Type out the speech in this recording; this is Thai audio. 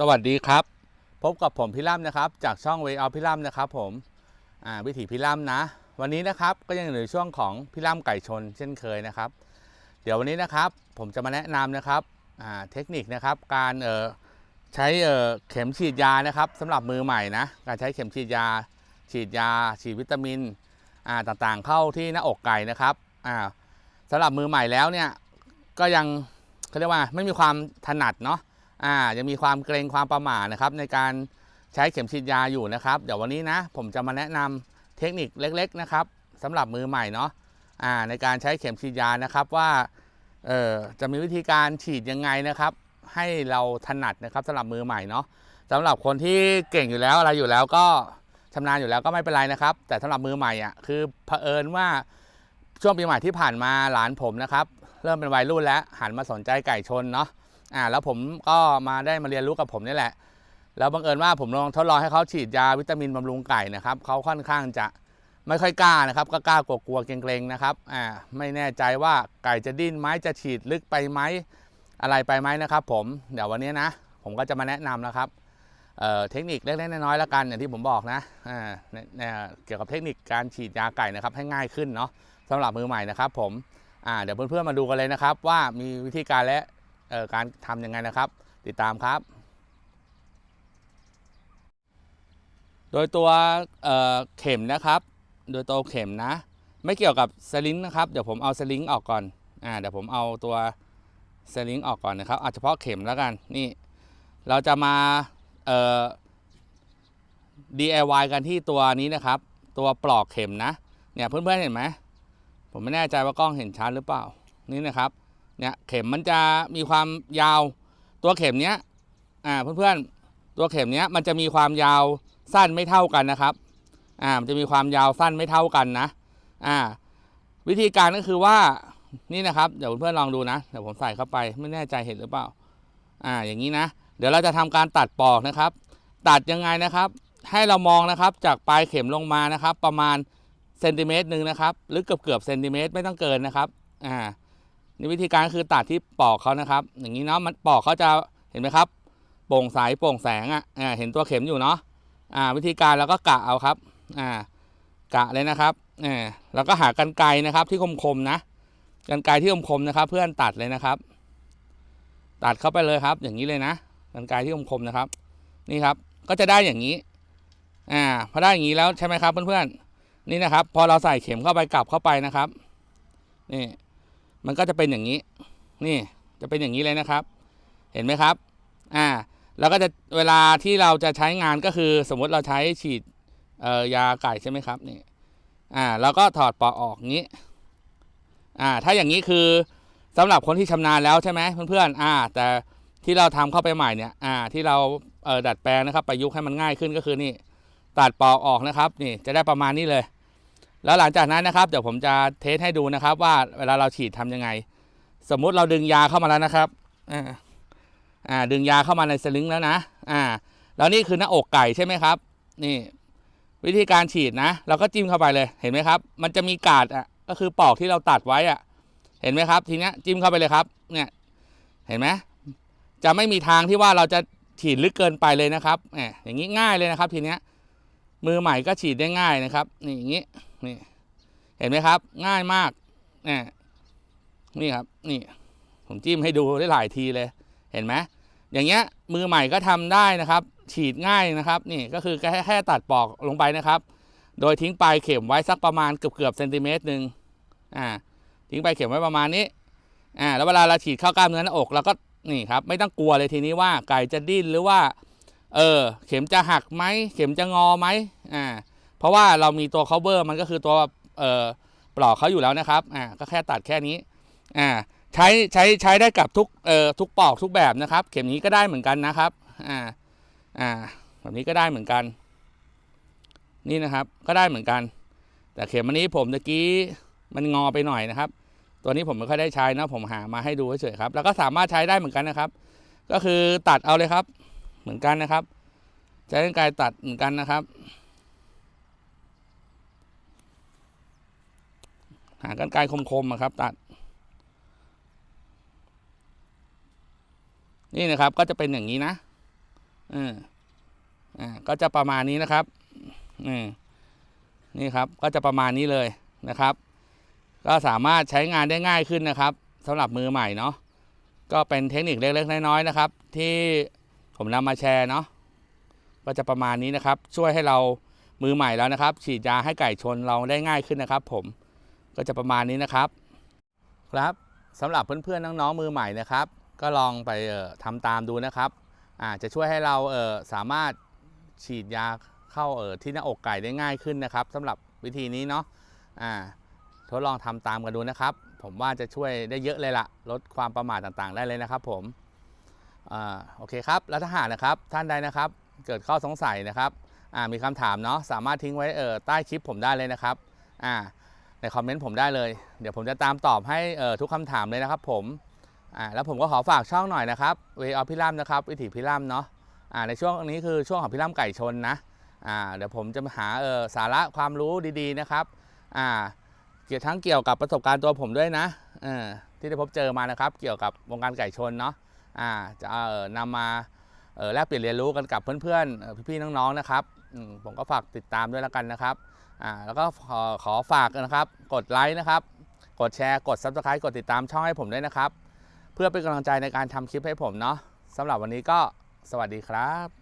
สวัสดีครับ พบกับผมพี่ล่ำนะครับ จากช่อง Way of พี่ล่ำนะครับผมวิถีพี่ล่ำนะ วันนี้นะครับก็ยังอยู่ในช่วงของพี่ล่ำไก่ชนเช่นเคยนะครับ เดี๋ยววันนี้นะครับผมจะมาแนะนำนะครับเทคนิคนะครับ การเใช้เข็มฉีดยานะครับสำหรับมือใหม่นะการใช้เข็มฉีดยา ฉีดยา ฉีดวิตามินต่างๆ เข้าที่หน้าอกไก่นะครับอ่าสำหรับมือใหม่แล้วเนี่ยก็ยังเขาเรียกว่าไม่มีความถนัดเนาะ อ่ายังมีความเกรงความประหม่านะครับ ในการใช้เข็มฉีดยาอยู่นะครับ เดี๋ยววันนี้นะผมจะมาแนะนำเทคนิคเล็ก ๆนะครับสำหรับมือใหม่เนาะอ่าในการใช้เข็มฉีดยานะครับว่าเออจะมีวิธีการฉีดยังไงนะครับ ให้เราถนัดนะครับสำหรับมือใหม่เนาะสำหรับคนที่เก่งอยู่แล้วอะไรอยู่แล้วก็ชำนาญอยู่แล้วก็ไม่เป็นไรนะครับ แต่สำหรับมือใหม่อะคือเผอิญว่าช่วงปีใหม่ที่ผ่านมาหลานผมนะครับ เริ่มเป็นวัยรุ่นแล้วหันมาสนใจไก่ชนเนาะ อ่าแล้วผมก็มาได้มาเรียนรู้กับผมนี่แหละ แล้วบังเอิญว่าผมลองทดลองให้เขาฉีดยาวิตามินบำรุงไก่นะครับเขาค่อนข้างจะไม่ค่อยกล้านะครับ ก็กล้ากลัวๆเกรงๆนะครับอ่าไม่แน่ใจว่าไก่จะดิ้นไหมจะฉีดลึกไปไหมอะไรไปไหมนะครับ ผมเดี๋ยววันนี้นะ ผมก็จะมาแนะนำนะครับเอ่อเทคนิคเล็กๆน้อยๆแล้วกันอย่างที่ผมบอกนะอ่าเนี่ยเกี่ยวกับเทคนิคการฉีดยาไก่นะครับให้ง่ายขึ้นเนาะสำหรับมือใหม่นะครับ ผมอ่าเดี๋ยวเพื่อนๆมาดูกันเลยนะครับ ว่ามีวิธีการและ การทำยังไงนะครับ ติดตามครับ โดยตัวเเข็มนะครับ โดยตัวเข็มนะ ไม่เกี่ยวกับสลิงนะครับเดี๋ยวผมเอาสลิงออกก่อนอ่าเดี๋ยวผมเอาตัวสลิงออกก่อนนะครับเอาเฉพาะเข็มแล้วกันนี่เราจะมาเอ่อ DIY กันที่ตัวนี้นะครับ ตัวปลอกเข็มนะเนี่ยเพื่อนๆเห็นไหมผมไม่แน่ใจว่ากล้องเห็นชัดหรือเปล่านี่นะครับ เนี่ยเข็มมันจะมีความยาว ตัวเข็มเนี้ยอ่าเพื่อนๆตัวเข็มเนี้ยมันจะมีความยาวสั้นไม่เท่ากันนะครับอ่ามันจะมีความยาวสั้นไม่เท่ากันนะอ่าวิธีการก็คือว่านี่นะครับเดี๋ยวเพื่อนๆลองดูนะเดี๋ยวผมใส่เข้าไปไม่แน่ใจเห็นหรือเปล่าอ่าอย่างนี้นะ เดี๋ยวเราจะทำการตัดปอกนะครับ ตัดยังไงนะครับ ให้เรามองนะครับจากปลายเข็มลงมานะครับ ประมาณเซนติเมตรหนึ่งนะครับหรือเกือบเกือบเซนติเมตรไม่ต้องเกินนะครับอ่า นี่วิธีการคือตัดที่ปอกเขานะครับ อย่างนี้เนาะมันปอกเขาจะเห็นไหมครับ โปร่งใสโปร่งแสงอะเห็นตัวเข็มอยู่เนาะอ่า วิธีการเราก็กะเอาครับ อ่า กะเลยนะครับอ่าแล้วก็หากันไกรนะครับ ที่คมๆนะกันไกรที่คมๆนะครับ เพื่อนตัดเลยนะครับ ตัดเข้าไปเลยครับ อย่างนี้เลยนะกันไกรที่คมๆนะครับ นี่ครับ ก็จะได้อย่างนี้ อ่าพอได้อย่างนี้แล้วใช่ไหมครับเพื่อนๆนี่นะครับ พอเราใส่เข็มเข้าไปกลับเข้าไปนะครับ นี่ มันก็จะเป็นอย่างนี้ นี่จะเป็นอย่างนี้เลยนะครับ เห็นไหมครับ อ่า แล้วก็จะเวลาที่เราจะใช้งานก็คือสมมติเราใช้ฉีดเอ่อยาไก่ใช่ไหมครับนี่อ่าแล้วก็ถอดปอกออกงี้อ่าถ้าอย่างนี้คือสำหรับคนที่ชำนาญแล้วใช่ไหมเพื่อนๆอ่า แต่ที่เราทำเข้าไปใหม่เนี่ยอ่าที่เราเดัดแปลงนะครับประยุกต์ให้มันง่ายขึ้นก็คือนี่ตัดปอกออกนะครับ นี่จะได้ประมาณนี้เลย แล้วหลังจากนั้นนะครับเดี๋ยวผมจะเทสให้ดูนะครับ ว่าเวลาเราฉีดทำยังไง สมมุติเราดึงยาเข้ามาแล้วนะครับอ่าอ่าดึงยาเข้ามาในสลิงแล้วนะอ่าแล้วนี่คือหน้าอกไก่ใช่ไหมครับ นี่ วิธีการฉีดนะ เราก็จิ้มเข้าไปเลยเห็นไหมครับ มันจะมีกาดอะก็คือปอกที่เราตัดไว้อะ เห็นไหมครับ ทีเนี้ยจิ้มเข้าไปเลยครับ เนี่ยเห็นไหมจะไม่มีทางที่ว่าเราจะฉีดลึกเกินไปเลยนะครับแหมอย่างนี้ง่ายเลยนะครับ ทีเนี้ย มือใหม่ก็ฉีดได้ง่ายนะครับ นี่อย่างนี้นี่เห็นไหมครับ ง่ายมากนี่นี่ครับ นี่ผมจิ้มให้ดูได้หลายทีเลย เห็นไหมอย่างเงี้ยมือใหม่ก็ทำได้นะครับ ฉีดง่ายนะครับ นี่ก็คือแค่แค่ตัดปอกลงไปนะครับ โดยทิ้งปลายเข็มไว้สักประมาณเกือบเกือบเซนติเมตรหนึ่งอ่า ทิ้งปลายเข็มไว้ประมาณนี้อ่าแล้วเวลาเราฉีดเข้ากล้ามเนื้อหน้าอกเราก็นี่ครับ ไม่ต้องกลัวเลยทีนี้ว่าไก่จะดิ้นหรือว่า เออ เข็มจะหักไหม เข็มจะงอไหมอ่า เพราะว่าเรามีตัว cover มันก็คือตัวเอ่อปลอกเขาอยู่แล้วนะครับ อ่า ก็แค่ตัดแค่นี้ อ่า ใช้ใช้ใช้ได้กับทุกเอ่อทุกปลอกทุกแบบนะครับ เข็มนี้ก็ได้เหมือนกันนะครับ อ่า อ่า แบบนี้ก็ได้เหมือนกัน นี่นะครับ ก็ได้เหมือนกัน แต่เข็มอันนี้ผมตะกี้มันงอไปหน่อยนะครับ ตัวนี้ผมไม่ค่อยได้ใช้นะ ผมหามาให้ดูเฉยๆครับ แล้วก็สามารถใช้ได้เหมือนกันนะครับ ก็คือตัดเอาเลยครับ เหมือนกันนะครับ ใช้กรรไกรตัดเหมือนกันนะครับ หากันไกรคมๆอะครับ ตัด นี่นะครับก็จะเป็นอย่างนี้นะอืมอ่าก็จะประมาณนี้นะครับอืมนี่ครับก็จะประมาณนี้เลยนะครับ ก็สามารถใช้งานได้ง่ายขึ้นนะครับสำหรับมือใหม่เนาะก็เป็นเทคนิคเล็กๆน้อยๆนะครับ ที่ ผมนำมาแชร์เนาะก็จะประมาณนี้นะครับ ช่วยให้เรามือใหม่แล้วนะครับ ฉีดยาให้ไก่ชนเราได้ง่ายขึ้นนะครับ ผมก็จะประมาณนี้นะครับ ครับสำหรับเพื่อนๆน้องๆมือใหม่นะครับ ก็ลองไปออทำตามดูนะครับอาจะช่วยให้เราเออสามารถฉีดยาเข้าเออที่หน้าอกไก่ได้ง่ายขึ้นนะครับสำหรับวิธีนี้เนาะอ่าทดลองทำตามกันดูนะครับ ผมว่าจะช่วยได้เยอะเลยล่ะ ลดความประมาทต่างๆ ได้เลยนะครับผม อ่าโอเคครับ แล้วถ้าหากนะครับท่านใดนะครับ เกิดข้อสงสัยนะครับอ่ามีคำถามเนาะสามารถทิ้งไว้เออใต้คลิปผมได้เลยนะครับอ่าในคอมเมนต์ผมได้เลย เดี๋ยวผมจะตามตอบให้เออทุกคำถามเลยนะครับผมอ่าแล้วผมก็ขอฝากช่องหน่อยนะครับเวออพิรัมนะครับวิถีพิรัมเนาะอ่าในช่วงนี้คือช่วงของพิรัมไก่ชนนะอ่าเดี๋ยวผมจะหาเออสาระความรู้ดีๆนะครับอ่าเกี่ยวทั้งเกี่ยวกับประสบการณ์ตัวผมด้วยนะเออที่ได้พบเจอมานะครับ เกี่ยวกับวงการไก่ชนเนาะ อ่าจะเอ่อนำมาเออแลกเปลี่ยนเรียนรู้กันกับเพื่อนๆเอ่อพี่ๆน้องๆนะครับอืมผมก็ฝากติดตามด้วยแล้วกันนะครับอ่าแล้วก็ขอขอฝากนะครับ กดไลค์นะครับ กดแชร์กด Subscribe กดติดตามช่องให้ผมด้วยนะครับ เพื่อเป็นกำลังใจในการทำคลิปให้ผมเนาะสำหรับวันนี้ก็สวัสดีครับ